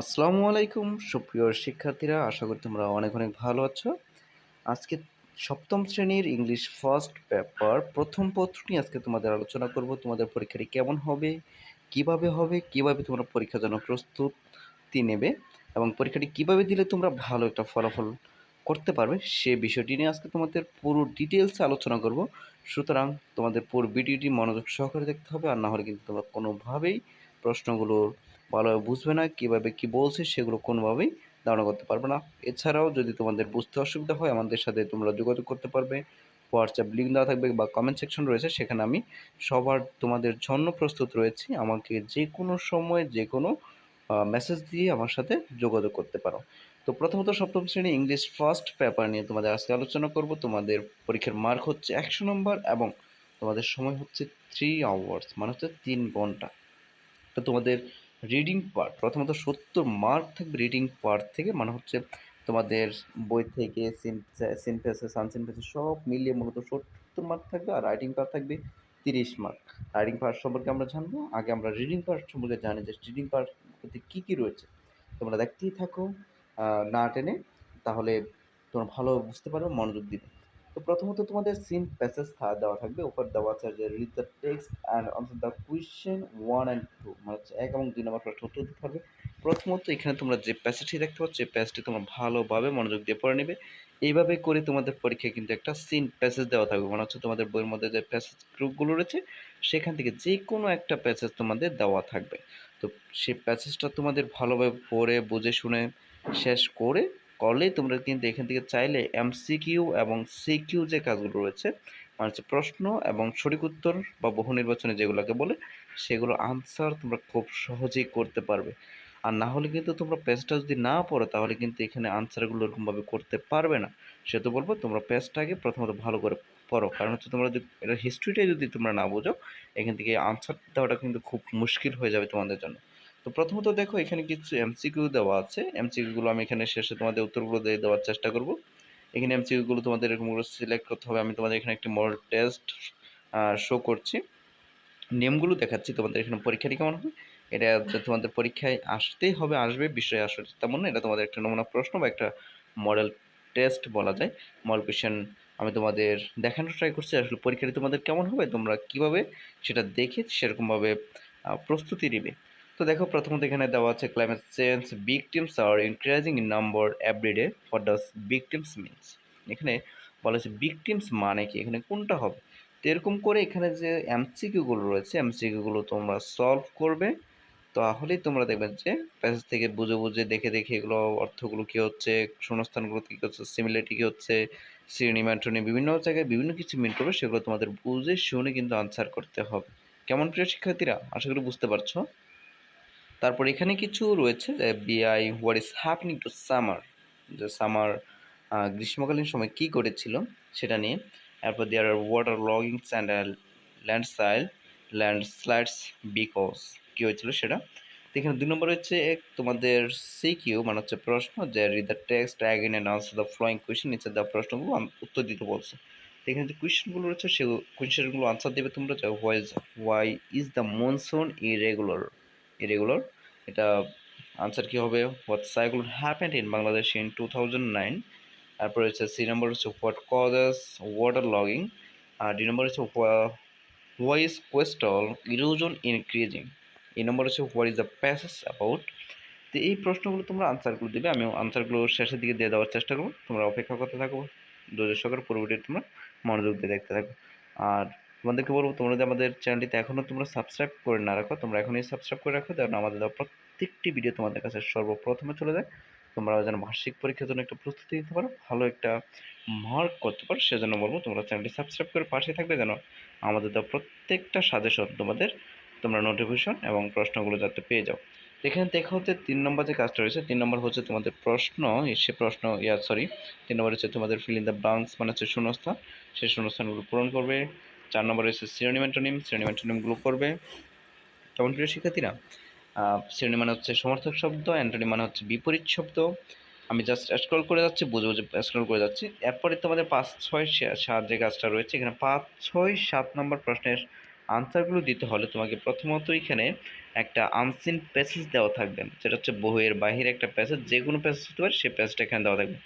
আসসালামু আলাইকুম, সুপ্রিয় শিক্ষার্থীরা, আশা করি তোমরা অনেক অনেক ভালো আছো। আজকে সপ্তম শ্রেণির ইংলিশ ফার্স্ট পেপার প্রথম পত্র নিয়ে আজকে তোমাদের আলোচনা করব, তোমাদের পরীক্ষাটি কেমন হবে, কীভাবে হবে, কীভাবে তোমরা পরীক্ষার জন্য প্রস্তুতি নেবে এবং পরীক্ষাটি কীভাবে দিলে তোমরা ভালো একটা ফলাফল করতে পারবে, সে বিষয়টি নিয়ে আজকে তোমাদের পুরো ডিটেলসে আলোচনা করব। সুতরাং তোমাদের পুরো ভিডিওটি মনোযোগ সহকারে দেখতে হবে, আর না হলে কিন্তু তোমরা কোনোভাবেই প্রশ্নগুলোর ভালোভাবে বুঝবে না, কীভাবে কী বলছে সেগুলো কোনোভাবেই ধারণা করতে পারবে না। এছাড়াও যদি তোমাদের বুঝতে অসুবিধা হয়, আমাদের সাথে তোমরা যোগাযোগ করতে পারবে। হোয়াটসঅ্যাপ লিঙ্ক দেওয়া থাকবে বা কমেন্ট সেকশন রয়েছে, সেখানে আমি সবার তোমাদের জন্য প্রস্তুত রয়েছি। আমাকে যে কোনো সময় যে কোনো মেসেজ দিয়ে আমার সাথে যোগাযোগ করতে পারো। তো প্রথমত সপ্তম শ্রেণি ইংলিশ ফার্স্ট পেপার নিয়ে তোমাদের আজকে আলোচনা করব। তোমাদের পরীক্ষার মার্ক হচ্ছে একশো নম্বর এবং তোমাদের সময় হচ্ছে থ্রি আওয়ার্স মানে হচ্ছে তিন ঘণ্টা। তো তোমাদের রিডিং পার্ট প্রথমত সত্তর মার্ক থাকবে রিডিং পার্ট থেকে মানে হচ্ছে তোমাদের বই থেকে সিন সিন পেসে সানসিন পেসে সব মিলিয়ে মূলত সত্তর মার্ক থাকবে আর রাইটিং পার্ট থাকবে তিরিশ মার্ক রাইটিং পার্ট সম্পর্কে আমরা জানব, আগে আমরা রিডিং পার্ট সম্পর্কে জানি যে রিডিং পার্ট কী কী রয়েছে। তোমরা দেখতেই থাকো না টেনে, তাহলে তোমরা ভালো বুঝতে পারবে মনোযোগ দিবে। তো প্রথমত তোমাদের সিন প্যাসেজ দেওয়া থাকবে, উপর দেওয়া আছে যে read the text and answer the question one and এক এবং দুই নম্বর প্রশ্ন উত্তর দিতে হবে প্রথমত এখানে তোমরা যে প্যাসেজটি দেখতে পাচ্ছ এই প্যাসেজটি তোমরা ভালোভাবে মনোযোগ দিয়ে পড়ে নেবে। এইভাবে করে তোমাদের পরীক্ষায় কিন্তু একটা সিন প্যাসেজ দেওয়া থাকবে। মানে হচ্ছে তোমাদের বইয়ের মধ্যে যে প্যাসেজ গ্রুপগুলো রয়েছে, সেখান থেকে যে কোনো একটা প্যাসেজ তোমাদের দেওয়া থাকবে। তো সেই প্যাসেজটা তোমাদের ভালোভাবে পড়ে, বুঝে, শুনে, শেষ করে করলেই তোমরা কিন্তু এখান থেকে চাইলে এমসিকিউ এবং সিকিউ যে কাজগুলো রয়েছে মানে হচ্ছে প্রশ্ন এবং সঠিক উত্তর বা বহু নির্বাচনে যেগুলোকে বলে সেগুলো আনসার তোমরা খুব সহজেই করতে পারবে। আর না হলে কিন্তু তোমরা পেজটা যদি না পড়ো, তাহলে কিন্তু এখানে আনসারগুলো এরকমভাবে করতে পারবে না। সে তো বলব, তোমরা পেজটাকে প্রথমত ভালো করে পড়ো। কারণ হচ্ছে তোমরা যদি, এটা হিস্ট্রিটাই যদি তোমরা না বোঝো, এখান থেকে আনসার দেওয়াটা কিন্তু খুব মুশকিল হয়ে যাবে তোমাদের জন্য। তো প্রথমত দেখো, এখানে কিছু এমসিকিউ দেওয়া আছে। এমসিকিউগুলো আমি এখানে শেষে তোমাদের উত্তরগুলো দিয়ে দেওয়ার চেষ্টা করব। এখানে এমসিকিউগুলো তোমাদের এরকমগুলো সিলেক্ট করতে হবে। আমি তোমাদের এখানে একটি মডেল টেস্ট শো করছি। নিয়মগুলো দেখাচ্ছি, তোমাদের এখানে পরীক্ষাটি কেমন হবে? এটা হচ্ছে তোমাদের পরীক্ষায় আসতেই হবে, আসবে, বিষয় আসবে, তেমন এটা তোমাদের একটা নমুনা প্রশ্ন বা একটা মডেল টেস্ট বলা যায়। মডেল কোয়েশ্চেন আমি তোমাদের দেখানোর ট্রাই করছি, আসলে পরীক্ষাটি তোমাদের কেমন হবে, তোমরা কীভাবে সেটা দেখে সেরকমভাবে প্রস্তুতি নেবে। তো দেখো, প্রথমত এখানে দেওয়া আছে climate change victims are increasing in number everyday for those victims means এখানে বলা হচ্ছে ভিকটিমস মানে কি? এখানে কোনটা হবে? এরকম করে এখানে যে এমসিকিউগুলো রয়েছে এমসিকিউগুলো তোমরা সলভ করবে। তাহলেই তোমরা দেখবে যে প্যাসেজ থেকে বুঝে বুঝে দেখে দেখে এগুলো অর্থগুলো কী হচ্ছে, শূন্যস্থানগুলো কী হচ্ছে সিমিলারিটি কী হচ্ছে, শ্রেণি ম্যান্টনি বিভিন্ন জায়গায় বিভিন্ন কিছু মিন করবে, সেগুলো তোমাদের বুঝে, শুনে কিন্তু আনসার করতে হবে। কেমন প্রিয় শিক্ষার্থীরা? আশা করি বুঝতে পারছ। তারপর এখানে কিছু রয়েছে, যে B I what is happening to summer যে সামার গ্রীষ্মকালীন সময় কী করেছিল সেটা নিয়ে। তারপর there are water loggings and landslide landslides because কী হয়েছিল সেটা? এখানে দুই নম্বর হচ্ছে তোমাদের সি কিউ মানে হচ্ছে প্রশ্ন, যে read the text again and answer the following question নিচে দেওয়া প্রশ্নগুলো উত্তর দিতে বলছে। তো এখানে যে কোয়েশ্চেনগুলো রয়েছে সেই কোয়েশ্চেনগুলো আনসার দেবে তোমরা, যে why why is the monsoon irregular irregular এটা আনসার কী হবে? What cycle happened in Bangladesh in two thousand nine তারপর হচ্ছে সি নম্বর হচ্ছে হোয়াট কজেস ওয়াটার লগিং আর ডি নম্বর হচ্ছে why is coastal erosion increasing এই নম্বর হচ্ছে what is the passage about তো এই প্রশ্নগুলো তোমরা আনসারগুলো দেবে আমি আনসারগুলো শেষের দিকে দিয়ে দেওয়ার চেষ্টা করব। তোমরা অপেক্ষা করতে থাকো, ধৈর্য সহকারে পূর্বটি তোমরা মনোযোগ দিয়ে দেখতে থাকো। আর তোমাদেরকে বলব, তোমরা যদি আমাদের চ্যানেলটিতে এখনও তোমরা সাবস্ক্রাইব করে না রাখো, তোমরা এখনই সাবস্ক্রাইব করে রাখো, যেন আমাদের প্রত্যেকটি ভিডিও তোমাদের কাছে সর্বপ্রথমে চলে যায়। তোমরা যেন বার্ষিক পরীক্ষার জন্য একটা প্রস্তুতি নিতে পারো, ভালো একটা মার্ক করতে পারো, সেজন্য বলব তোমরা চ্যানেলটি সাবস্ক্রাইব করে পাশে থাকবে যেন আমাদের দেওয়া প্রত্যেকটা সাজেশন তোমাদের তোমরা নোটিফিকেশন এবং প্রশ্নগুলো যাতে পেয়ে যাও। এখানে দেখা হচ্ছে তিন নম্বর যে কাজটা রয়েছে, তিন নম্বর হচ্ছে তোমাদের প্রশ্ন সে প্রশ্ন, ইয়া সরি তিন নম্বর হচ্ছে তোমাদের ফিল ইন দ্য ব্লাঙ্কস মানে হচ্ছে শূন্যস্থান সেই শূন্যস্থানগুলো পূরণ করবে। চার নম্বর হচ্ছে শ্রেণি ম্যান্টোনিমগুলো করবে। কেমন প্রিয় শিক্ষার্থীরা শ্রেণি মানে হচ্ছে সমর্থক শব্দ অ্যান্টনি মানে হচ্ছে বিপরীত শব্দ। আমি জাস্ট স্ক্রল করে যাচ্ছি বুঝে বুঝে স্ক্রল করে যাচ্ছি। এরপরে তোমাদের পাঁচ, ছয় সাত যে কাজটা রয়েছে। এখানে পাঁচ, ছয়, সাত নম্বর প্রশ্নের আনসারগুলো দিতে হলে তোমাকে প্রথমত এখানে একটা আনসিন প্যাসেজ দেওয়া থাকবে। যেটা হচ্ছে বইয়ের বাহিরে একটা প্যাসেজ যে কোনো প্যাসেজ হতে পারে সেই প্যাসেজটা এখানে দেওয়া থাকবে।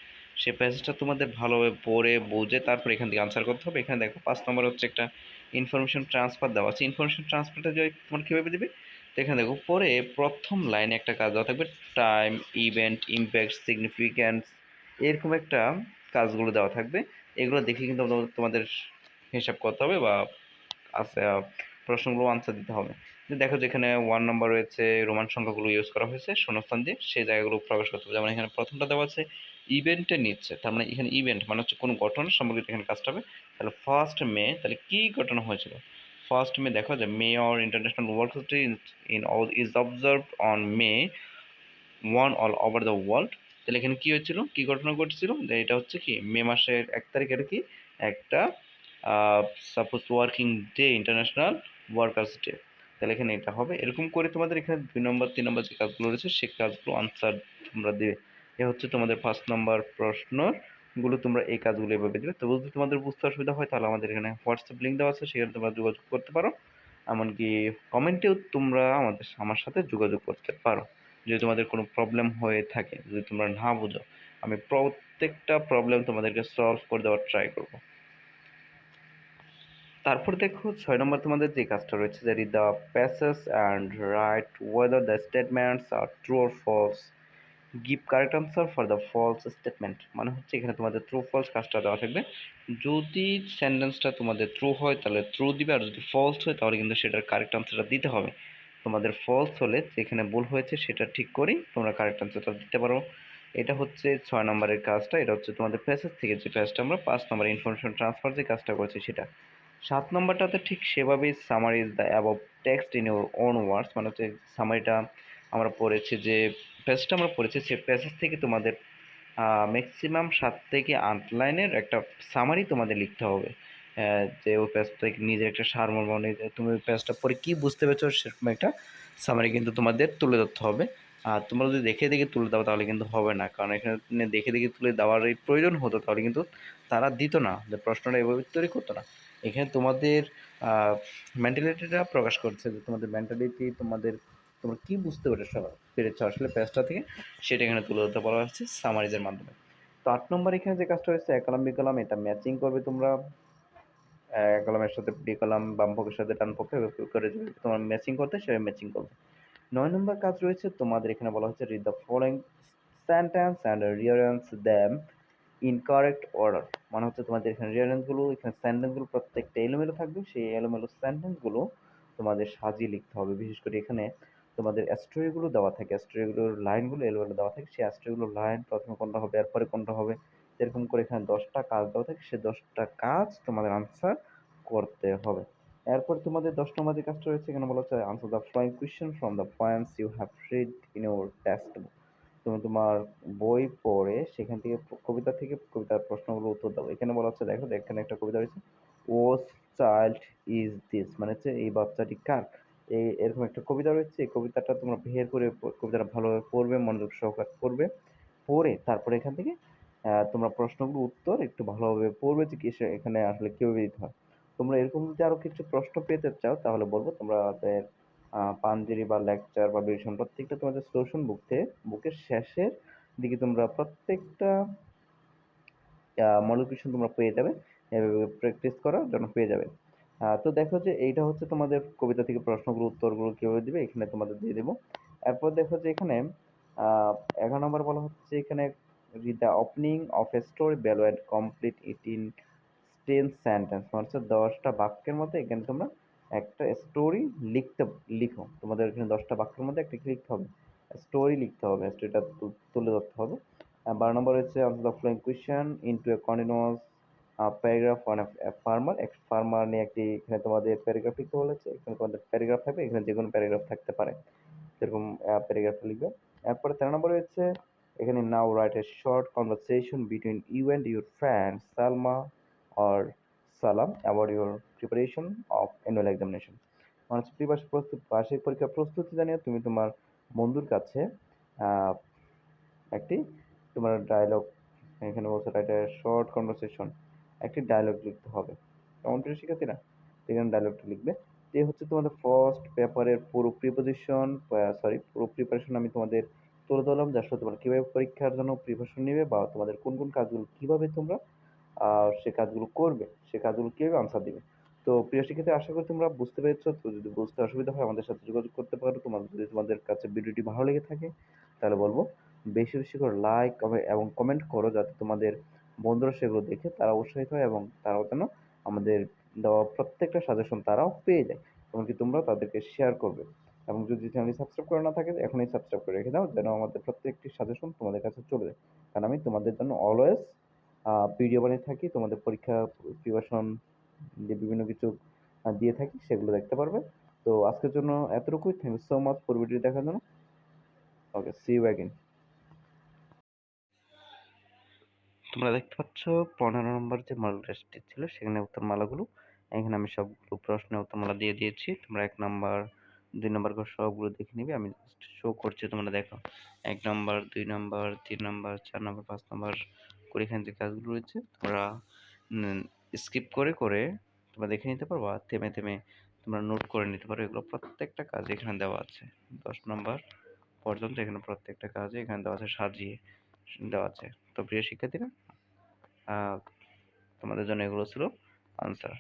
সেই প্যাসেজটা তোমাদের ভালোভাবে পড়ে, বুঝে, তারপর এখান থেকে আনসার করতে হবে। এখানে দেখো, পাঁচ নম্বর হচ্ছে একটা ইনফরমেশন ট্রান্সফার দেওয়া আছে। ইনফরমেশন ট্রান্সফারটা তোমার কীভাবে দেবে? এখানে দেখো, পরে প্রথম লাইনে একটা কাজ দেওয়া থাকবে টাইম ইভেন্ট ইম্প্যাক্ট সিগনিফিক্যান্স এরকম একটা কাজগুলো দেওয়া থাকবে। এগুলো দেখে কিন্তু তোমাদের- হিসাব করতে হবে বা প্রশ্নগুলো আনসার দিতে হবে। দেখো যেখানে ওয়ান নাম্বার রয়েছে রোমান সংখ্যাগুলো ইউজ করা হয়েছে, শূন্যস্থান দিয়ে সেই জায়গাগুলো প্রকাশ করতে হবে। যেমন এখানে প্রথমটা দেওয়া আছে ইভেন্টে নিচ্ছে, তার মানে এখানে ইভেন্ট মানে হচ্ছে কোনো ঘটনা সম্পর্কিত এখানে কাজটা হবে। তাহলে ফার্স্ট মে, তাহলে কী ঘটনা হয়েছিল? ফার্স্ট মে, দেখো যে May or international work in all is observe on May one all over the world তাহলে এখানে কী হয়েছিল? কী ঘটনা ঘটেছিল? এটা হচ্ছে কি, মে মাসের এক তারিখ এটা কি একটা suppose working day international workers day তাহলে এখানে এটা হবে। এরকম করে তোমাদের এখানে দুই নম্বর তিন নম্বর যে কাজগুলো রয়েছে সেই কাজগুলো আনসার তোমরা দেবে। এ হচ্ছে তোমাদের ফার্স্ট নম্বর প্রশ্নগুলো তোমরা এই কাজগুলো এভাবে দেবে তো যদি তোমাদের বুঝতে অসুবিধা হয়, তাহলে আমাদের এখানে হোয়াটসঅ্যাপ লিঙ্ক দেওয়া আছে, সেখানে তোমরা যোগাযোগ করতে পারো। এমনকি কমেন্টেও তোমরা আমাদের, আমার সাথে যোগাযোগ করতে পারো। যদি তোমাদের কোনো প্রবলেম হয়ে থাকে, যদি তোমরা না বুঝো, আমি প্রত্যেকটা প্রবলেম তোমাদেরকে সলভ করে দেওয়ার ট্রাই করব। তারপর দেখো, ছয় নম্বর তোমাদের যে কাজটা রয়েছে যে read the passage and write whether the statements are true or false give correct answer for the false statement মানে হচ্ছে এখানে তোমাদের ট্রু ফলস কাজটা দেওয়া থাকবে। যদি সেন্টেন্সটা তোমাদের ট্রু হয়, তাহলে ট্রু দিবে, আর যদি ফলস হয়, তাহলে কিন্তু সেটার কারেক্ট আনসারটা দিতে হবে। তোমাদের ফলস হলে যেখানে ভুল হয়েছে, সেটা ঠিক করেই তোমরা কারেক্ট আনসারটা দিতে পারো। এটা হচ্ছে ছয় নম্বরের কাজটা, এটা হচ্ছে তোমাদের প্যাসেজ থেকে যে কাজটা আমরা পাঁচ নম্বর ইনফরমেশন ট্রান্সফার যে কাজটা করেছি সেটা। সাত নম্বরটাতে ঠিক সেভাবেই summarise the above text in your own words মানে হচ্ছে সামারিটা আমরা পড়েছি যে প্যাসেজটা আমরা পড়েছি সেই প্যাসেজ থেকে তোমাদের ম্যাক্সিমাম সাত থেকে আট লাইনের একটা সামারি তোমাদের লিখতে হবে। যে ওই প্যাসটা নিজের একটা সারমর্ম তুমি ওই প্যাসটা পরে কী বুঝতে পেরেছ, সেরকম একটা সামারি কিন্তু তোমাদের তুলে ধরতে হবে। আর তোমরা যদি দেখে দেখে তুলে দাও, তাহলে কিন্তু হবে না। কারণ এখানে দেখে দেখে তুলে দেওয়ার প্রয়োজন হতো, তাহলে কিন্তু তারা দিত না, যে প্রশ্নটা এভাবে তৈরি করতো না। এখানে তোমাদের মেন্টালিটিটা প্রকাশ করছে যে তোমাদের মেন্টালিটি তোমাদের তোমরা কী বুঝতে পেরেছ, পেরেছ আসলে পেজটা থেকে? সেটা এখানে তুলে ধরতে বলা হচ্ছে সামারিজের মাধ্যমে। তো আট নম্বর এখানে যে কাজটা হয়েছে এক কলাম বি কলাম এটা ম্যাচিং করবে তোমরা। এক কলামের সাথে বি কলাম বাম পক্ষের সাথে ডান পক্ষে করে তোমার ম্যাচিং করতে, সেভাবে ম্যাচিং করবে। নয় নম্বর কাজ রয়েছে, তোমাদের এখানে বলা হচ্ছে read the following sentence and rearrange them in correct order মানে হচ্ছে তোমাদের এখানে রিয়ারেন্সগুলো এখানে সেন্টেন্সগুলো প্রত্যেকটা এলোমেলো থাকবে। সেই এলোমেলো সেন্টেন্সগুলো তোমাদের সাজিয়ে লিখতে হবে। বিশেষ করে এখানে তোমাদের স্টোরিগুলো দেওয়া থাকে স্টোরিগুলোর লাইনগুলো এলোমেলো দেওয়া থাকে, সেই স্টোরিগুলোর লাইন প্রথমে কোনটা হবে, এরপরে কোনটা হবে, এরকম করে এখানে দশটা কাজ দেওয়া থাকে সেই দশটা কাজ তোমাদের আনসার করতে হবে। এরপর তোমাদের দশ নম্বর যে কাজটা রয়েছে, এখানে বলা হচ্ছে answer the following question from the points you have read in your textbook তুমি তোমার বই পড়ে সেখান থেকে কবিতা থেকে কবিতার প্রশ্নগুলো উত্তর দাও। এখানে বলা হচ্ছে, দেখো, এখানে একটা কবিতা রয়েছে ওস চাইল্ড ইজ দিস মানে হচ্ছে, এই বাচ্চাটি কার? এই এরকম একটা কবিতা রয়েছে, এই কবিতাটা তোমরা বের করে কবিতাটা ভালোভাবে পড়বে, মনোযোগ সহকারে পড়বে। পড়ে তারপরে এখান থেকে তোমরা প্রশ্নগুলো উত্তর একটু ভালোভাবে পড়বে যে কি সে- এখানে আসলে কীভাবে দিতে হয়। তোমরা এরকম যদি আরও কিছু প্রশ্ন পেতে চাও, তাহলে বলব তোমরা পাঞ্জেরি বা লেকচার বা বিভীষণ প্রত্যেকটা তোমাদের সোশন বুক থেকে বুকের শেষের দিকে তোমরা প্রত্যেকটা মডেল তোমরা পেয়ে যাবে। এভাবে প্র্যাকটিস করার জন্য পেয়ে যাবে। তো দেখো যে এইটা হচ্ছে তোমাদের কবিতা থেকে প্রশ্নগুলো, উত্তরগুলো কীভাবে দিবে, এখানে তোমাদের দিয়ে দেবো। এরপর দেখো যে এখানে এগারো নম্বর বলা হচ্ছে এখানে the opening of a story below and complete it in ten sentence মানে হচ্ছে দশটা বাক্যের মধ্যে এখানে তোমরা একটা স্টোরি লিখতে, লিখো। তোমাদের এখানে দশটা বাক্যের মধ্যে একটা লিখতে হবে। স্টোরি লিখতে হবে স্টোরিটা তুলে ধরতে হবে। বারো নম্বর হচ্ছে answer the following question into a continuous paragraph on farmer এক ফার্মার নিয়ে একটি, এখানে তোমাদের প্যারাগ্রাফ লিখতে বলেছে, এখানে তোমাদের প্যারাগ্রাফ থাকবে, এখানে যে কোনো প্যারাগ্রাফ থাকতে পারে। সেরকম প্যারাগ্রাফ লিখবে। এরপরে তেরো নম্বর হচ্ছে এখানে now write a short conversation between you and your friend Salma or Salam about your preparation of annual examination মানে হচ্ছে প্রিবার্ষিক প্রস্তুত, বার্ষিক পরীক্ষার প্রস্তুতি জানিয়ে তুমি তোমার বন্ধুর কাছে একটি তোমার ডায়লগ এখানে বলছে এটা শর্ট কনভারসেশন একটি ডায়লগ লিখতে হবে। কেমন প্রিয় শিক্ষার্থীরা এখানে ডায়লগটা লিখবে। এই হচ্ছে তোমাদের ফার্স্ট পেপারের পুরো প্রিপোজিশন সরি পুরো প্রিপারেশন আমি তোমাদের তুলে ধরলাম। যে আসলে তোমরা কীভাবে পরীক্ষার জন্য প্রিপারেশন নেবে বা তোমাদের কোন কোন কাজগুলো কীভাবে তোমরা সে কাজগুলো করবে, সে কাজগুলো কীভাবে আনসার দিবে। তো প্রিয় শিক্ষার্থী, আশা করি তোমরা বুঝতে পেরেছ। তো যদি বুঝতে অসুবিধা হয়, আমাদের সাথে যোগাযোগ করতে পারো। তোমাদের, যদি তোমাদের কাছে ভিডিওটি ভালো লেগে থাকে, তাহলে বলব, বেশি বেশি করে লাইক এবং কমেন্ট করো যাতে তোমাদের বন্ধুরা সেগুলো দেখে তারা উৎসাহিত হয় এবং তারাও যেন আমাদের দেওয়া প্রত্যেকটা সাজেশন তারাও পেয়ে যায়। এমনকি তোমরা তাদেরকে শেয়ার করবে। এবং যদি চ্যানেলটি সাবস্ক্রাইব করে না থাকে, এখনই সাবস্ক্রাইব করে রেখে দাও, যেন আমাদের প্রত্যেকটি সাজেশন তোমাদের কাছে চলে যায়। কারণ আমি তোমাদের জন্য অলওয়েজ ভিডিও বানিয়ে থাকি, তোমাদের পরীক্ষা প্রিপারেশন যে বিভিন্ন কিছু দিয়ে থাকি, সেগুলো দেখতে পারবে। তো আজকের জন্য এতটুকুই। থ্যাংক ইউ সো মাচ পুরো ভিডিও দেখার জন্য। ওকে সি ইউ অ্যাগেন তোমরা দেখতে পাচ্ছ পনেরো নম্বর যে মডেল টেস্টটি ছিল, সেখানে উত্তর মালাগুলো। এখানে আমি সবগুলো প্রশ্নের উত্তরমালা দিয়ে দিয়েছি। তোমরা এক নম্বর দুই নাম্বার করে সবগুলো দেখে নিবে। আমি শো করছি তোমরা দেখো। এক নম্বর দুই নাম্বার তিন নাম্বার চার নম্বর পাঁচ নম্বর করে এখানে যে কাজগুলো রয়েছে, তোমরা স্কিপ করে করে তোমরা দেখে নিতে পারো বা থেমে থেমে তোমরা নোট করে নিতে পারো। এগুলো প্রত্যেকটা কাজ এখানে দেওয়া আছে। দশ নম্বর পর্যন্ত এখানে প্রত্যেকটা কাজে এখানে দেওয়া আছে সাজিয়ে। দেওয়া আছে। তো প্রিয় শিক্ষার্থীরা তোমাদের জন্য এগুলো ছিল আনসার